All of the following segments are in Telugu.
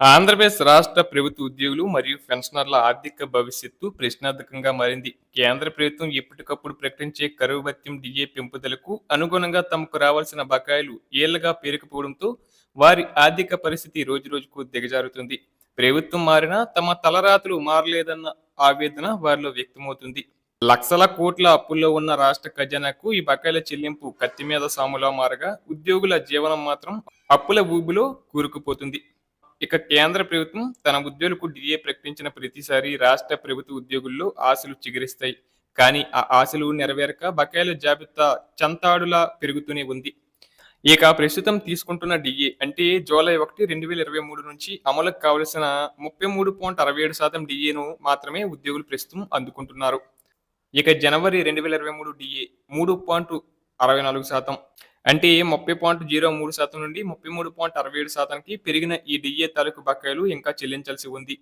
ఆంధ్రప్రదేశ్ రాష్ట్ర ప్రభుత్వ ఉద్యోగులు మరియు పెన్షనర్ల ఆర్థిక భవిష్యత్తు ప్రశ్నార్థకంగా మారింది. కేంద్ర ప్రభుత్వం ఎప్పటికప్పుడు ప్రకటించే కరువు భత్యం డిఏ పెంపుదలకు అనుగుణంగా తమకు రావాల్సిన బకాయిలు ఏళ్ళగా పేరుకుపోవడంతో వారి ఆర్థిక పరిస్థితి రోజురోజుకు దిగజారుతుంది. ప్రభుత్వం మారినా తమ తలరాతులు మారలేదన్న ఆవేదన వారిలో వ్యక్తమవుతుంది. లక్షల కోట్ల అప్పుల్లో ఉన్న రాష్ట్ర ఖజానాకు ఈ బకాయిల చెల్లింపు కత్తి మీద సాములా మారగా ఉద్యోగుల జీవనం మాత్రం అప్పుల ఊబిలో కూరుకుపోతుంది. ఇక కేంద్ర ప్రభుత్వం తన ఉద్యోగులకు డిఏ ప్రకటించిన ప్రతిసారి రాష్ట్ర ప్రభుత్వ ఉద్యోగుల్లో ఆశలు చిగురిస్తాయి. కానీ ఆ ఆశలు నెరవేరక బకాయిల జాబితా చంతాడులా పెరుగుతూనే ఉంది. ఇక ప్రస్తుతం తీసుకుంటున్న డిఏ అంటే జూలై ఒకటి రెండు వేల ఇరవై మూడు నుంచి అమలుకు కావలసిన ముప్పై మూడు పాయింట్ అరవై ఏడు శాతం డిఏను మాత్రమే ఉద్యోగులు ప్రస్తుతం అందుకుంటున్నారు. ఇక జనవరి రెండు వేల ఇరవై మూడు డిఏ మూడు పాయింట్ అరవై నాలుగు శాతం. అంటే ముప్పై పాయింట్ జీరో మూడు శాతం నుండి ముప్పై మూడు పాయింట్ అరవై ఏడు శాతానికి పెరిగిన ఈ డిఏ తాలూకు బకాయిలు ఇంకా చెల్లించాల్సి ఉంది.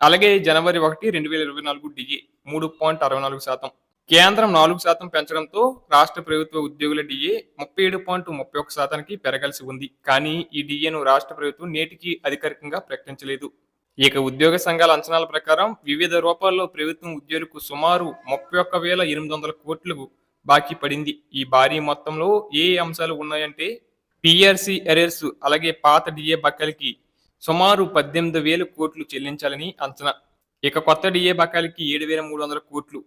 అలాగే జనవరి ఒకటి రెండు వేల ఇరవై నాలుగు డిఏ మూడు పాయింట్ అరవై నాలుగు శాతం. కేంద్రం నాలుగు శాతం పెంచడంతో రాష్ట్ర ప్రభుత్వ ఉద్యోగుల డిఏ ముప్పై ఏడు పాయింట్ ముప్పై ఒక శాతానికి పెరగాల్సి ఉంది. కానీ ఈ డిఏను రాష్ట్ర ప్రభుత్వం నేటికి అధికారికంగా ప్రకటించలేదు. ఇక ఉద్యోగ సంఘాల అంచనాల ప్రకారం వివిధ రూపాల్లో ప్రభుత్వం ఉద్యోగులకు సుమారు ముప్పై ఒక్క వేల ఎనిమిది వందల కోట్లు బాకీ పడింది. ఈ భారీ మొత్తంలో ఏ అంశాలు ఉన్నాయంటే పిఆర్సి ఎరేర్స్ అలాగే పాత డిఏ బకాయిలకి సుమారు పద్దెనిమిది వేల కోట్లు చెల్లించాలని అంచనా. ఇక కొత్త డిఏ బకాయిలకి ఏడు వేల మూడు వందల కోట్లు.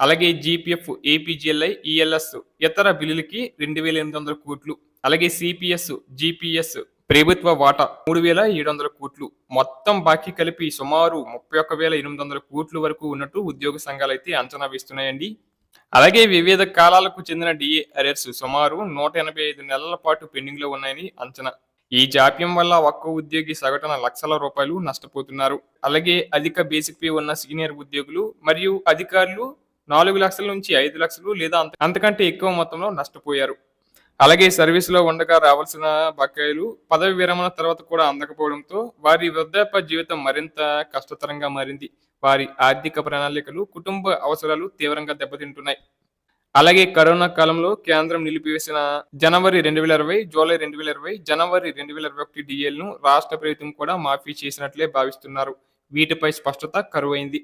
అలాగే జీపీఎఫ్ ఏపీజీఎల్ఐ ఈఎల్ఎస్ ఇతర బిల్లులకి రెండు వేల ఎనిమిది వందల కోట్లు. అలాగే సిపిఎస్ జీపీఎస్ ప్రభుత్వ వాటా మూడు వేల ఏడు వందల కోట్లు. మొత్తం బాకీ కలిపి సుమారు ముప్పై ఒక్క వేల ఎనిమిది వందల కోట్ల వరకు ఉన్నట్టు ఉద్యోగ సంఘాలు అయితే అంచనా వేస్తున్నాయండి. అలాగే వివిధ కాలాలకు చెందిన డిఏ అరెర్స్ సుమారు నూట ఎనభై ఐదు నెలల పాటు పెండింగ్లో ఉన్నాయని అంచనా. ఈ జాప్యం వల్ల ఒక్క ఉద్యోగి సగటున లక్షల రూపాయలు నష్టపోతున్నారు. అలాగే అధిక బేసిక్ పే ఉన్న సీనియర్ ఉద్యోగులు మరియు అధికారులు నాలుగు లక్షల నుంచి ఐదు లక్షలు లేదా అంత అంతకంటే ఎక్కువ మొత్తంలో నష్టపోయారు. అలాగే సర్వీసులో ఉండగా రావాల్సిన బకాయిలు పదవి విరమణ తర్వాత కూడా అందకపోవడంతో వారి వృద్ధాప్య జీవితం మరింత కష్టతరంగా మారింది. వారి ఆర్థిక ప్రణాళికలు కుటుంబ అవసరాలు తీవ్రంగా దెబ్బతింటున్నాయి. అలాగే కరోనా కాలంలో కేంద్రం నిలిపివేసిన జనవరి రెండు వేల ఇరవై జూలై రెండు వేల ఇరవై జనవరి రెండు వేల ఇరవై ఒకటి డిఎల్ను రాష్ట్ర ప్రభుత్వం కూడా మాఫీ చేసినట్లే భావిస్తున్నారు. వీటిపై స్పష్టత కరువైంది.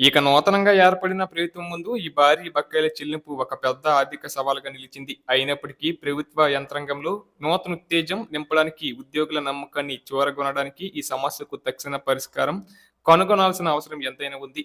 ఇక నూతనంగా ఏర్పడిన ప్రభుత్వం ముందు ఈ భారీ బకాయిల చెల్లింపు ఒక పెద్ద ఆర్థిక సవాలుగా నిలిచింది. అయినప్పటికీ ప్రభుత్వ యంత్రాంగంలో నూతన ఉత్తేజం నింపడానికి ఉద్యోగుల నమ్మకాన్ని చూరగొనడానికి ఈ సమస్యకు తక్షణ పరిష్కారం కనుగొనాల్సిన అవసరం ఎంతైనా ఉంది.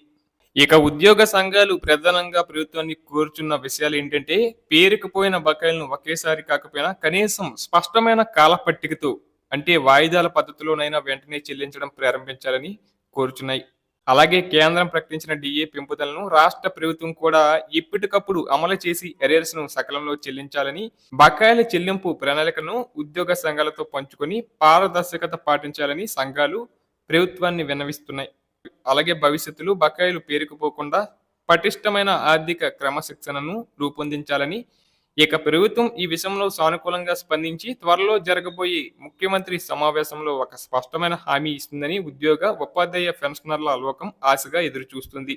ఇక ఉద్యోగ సంఘాలు ప్రధానంగా ప్రభుత్వాన్ని కోరుచున్న విషయాలు ఏంటంటే పేరుకుపోయిన బకాయిలను ఒకేసారి కాకపోయినా కనీసం స్పష్టమైన కాల పట్టికతో అంటే వాయిదాల పద్ధతిలోనైనా వెంటనే చెల్లించడం ప్రారంభించాలని కోరుచున్నాయి. అలాగే కేంద్రం ప్రకటించిన డిఏ పెంపుదలను రాష్ట్ర ప్రభుత్వం కూడా ఎప్పటికప్పుడు అమలు చేసి ఎరియర్స్ను సకలంలో చెల్లించాలని బకాయిల చెల్లింపు ప్రణాళికను ఉద్యోగ సంఘాలతో పంచుకొని పారదర్శకత పాటించాలని సంఘాలు ప్రభుత్వాన్ని విన్నవిస్తున్నాయి. అలాగే భవిష్యత్తులో బకాయిలు పేరుకుపోకుండా పటిష్టమైన ఆర్థిక క్రమశిక్షణను రూపొందించాలని ఇక ప్రభుత్వం ఈ విషయంలో సానుకూలంగా స్పందించి త్వరలో జరగబోయే ముఖ్యమంత్రి సమావేశంలో ఒక స్పష్టమైన హామీ ఇస్తుందని ఉద్యోగ ఉపాధ్యాయ పెన్షనర్ల లోకం ఆశగా ఎదురుచూస్తుంది.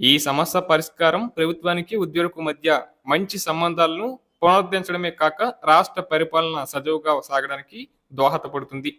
ఈ సమస్య పరిష్కారం ప్రభుత్వానికి ఉద్యోగులకు మధ్య మంచి సంబంధాలను పునరుద్ధరించడమే కాక రాష్ట్ర పరిపాలన సజావుగా సాగడానికి దోహదపడుతుంది.